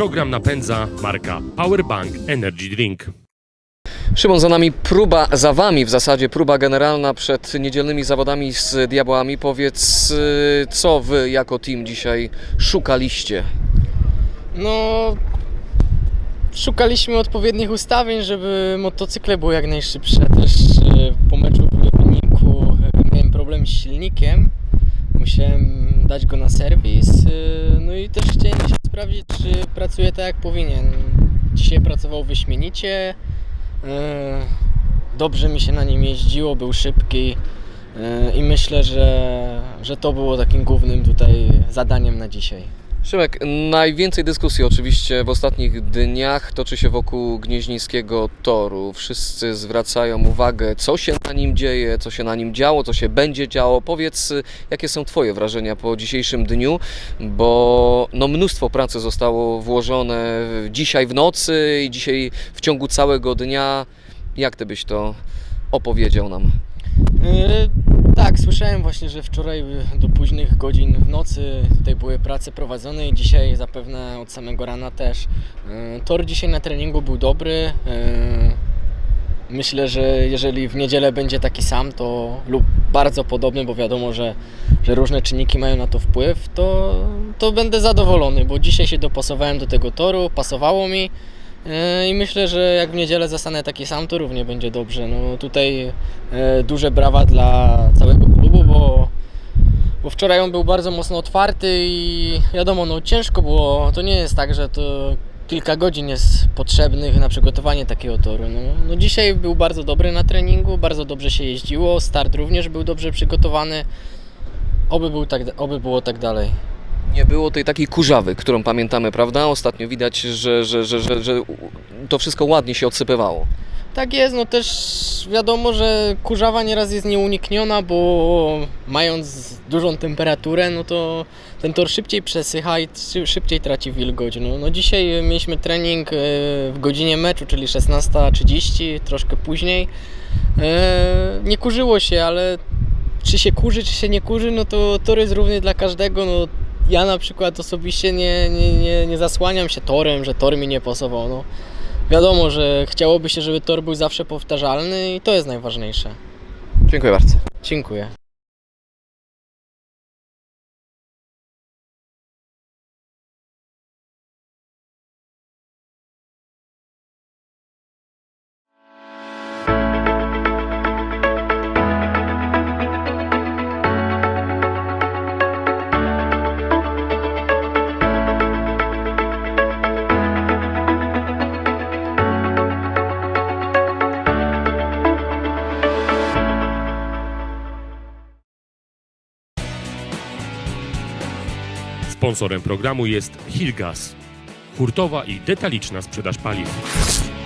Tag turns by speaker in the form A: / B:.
A: Program napędza marka Powerbank Energy Drink.
B: Szymon, za nami próba, za wami w zasadzie próba generalna przed niedzielnymi zawodami z Diabłami. Powiedz, y, co wy jako team dzisiaj szukaliście?
C: No, szukaliśmy odpowiednich ustawień, żeby motocykle były jak najszybsze. Też e, po meczu w Rybniku e, miałem problem z silnikiem. Musiałem dać go na serwis. e, No i też chciałem się sprawdzić, czy pracuje tak jak powinien. Dzisiaj pracował wyśmienicie. e, Dobrze mi się na nim jeździło, był szybki. e, I myślę, że, że to było takim głównym tutaj zadaniem na dzisiaj.
B: Szymek, najwięcej dyskusji oczywiście w ostatnich dniach toczy się wokół Gnieźnieńskiego Toru. Wszyscy zwracają uwagę, co się na nim dzieje, co się na nim działo, co się będzie działo. Powiedz, jakie są Twoje wrażenia po dzisiejszym dniu, bo no, mnóstwo pracy zostało włożone dzisiaj w nocy i dzisiaj w ciągu całego dnia. Jak Ty byś to opowiedział nam?
C: Yy, Tak, słyszałem właśnie, że wczoraj do późnych godzin w nocy tutaj były prace prowadzone i dzisiaj zapewne od samego rana też. Yy, Tor dzisiaj na treningu był dobry. Yy, Myślę, że jeżeli w niedzielę będzie taki sam, to lub bardzo podobny, bo wiadomo, że, że różne czynniki mają na to wpływ, to, to będę zadowolony, bo dzisiaj się dopasowałem do tego toru, pasowało mi. Yy, I myślę, że jak w niedzielę zostanę taki sam, to równie będzie dobrze. No tutaj e, duże brawa dla całego klubu, bo, bo wczoraj on był bardzo mocno otwarty i wiadomo, no ciężko było. To nie jest tak, że to kilka godzin jest potrzebnych na przygotowanie takiego toru. No, no dzisiaj był bardzo dobry na treningu, bardzo dobrze się jeździło, start również był dobrze przygotowany. Oby, był tak, oby było tak dalej.
B: Nie było tej takiej kurzawy, którą pamiętamy, prawda? Ostatnio widać, że, że, że, że, że to wszystko ładnie się odsypywało.
C: Tak jest, no też wiadomo, że kurzawa nieraz jest nieunikniona, bo mając dużą temperaturę, no to ten tor szybciej przesycha i szy- szybciej traci wilgoć. No, no dzisiaj mieliśmy trening e, w godzinie meczu, czyli 16.30, troszkę później. E, Nie kurzyło się, ale czy się kurzy, czy się nie kurzy, no to tor jest równy dla każdego. No, ja na przykład osobiście nie, nie, nie, nie zasłaniam się torem, że tor mi nie pasował. No. Wiadomo, że chciałoby się, żeby tor był zawsze powtarzalny i to jest najważniejsze.
B: Dziękuję bardzo.
C: Dziękuję.
A: Sponsorem programu jest Hilgas, hurtowa i detaliczna sprzedaż paliw.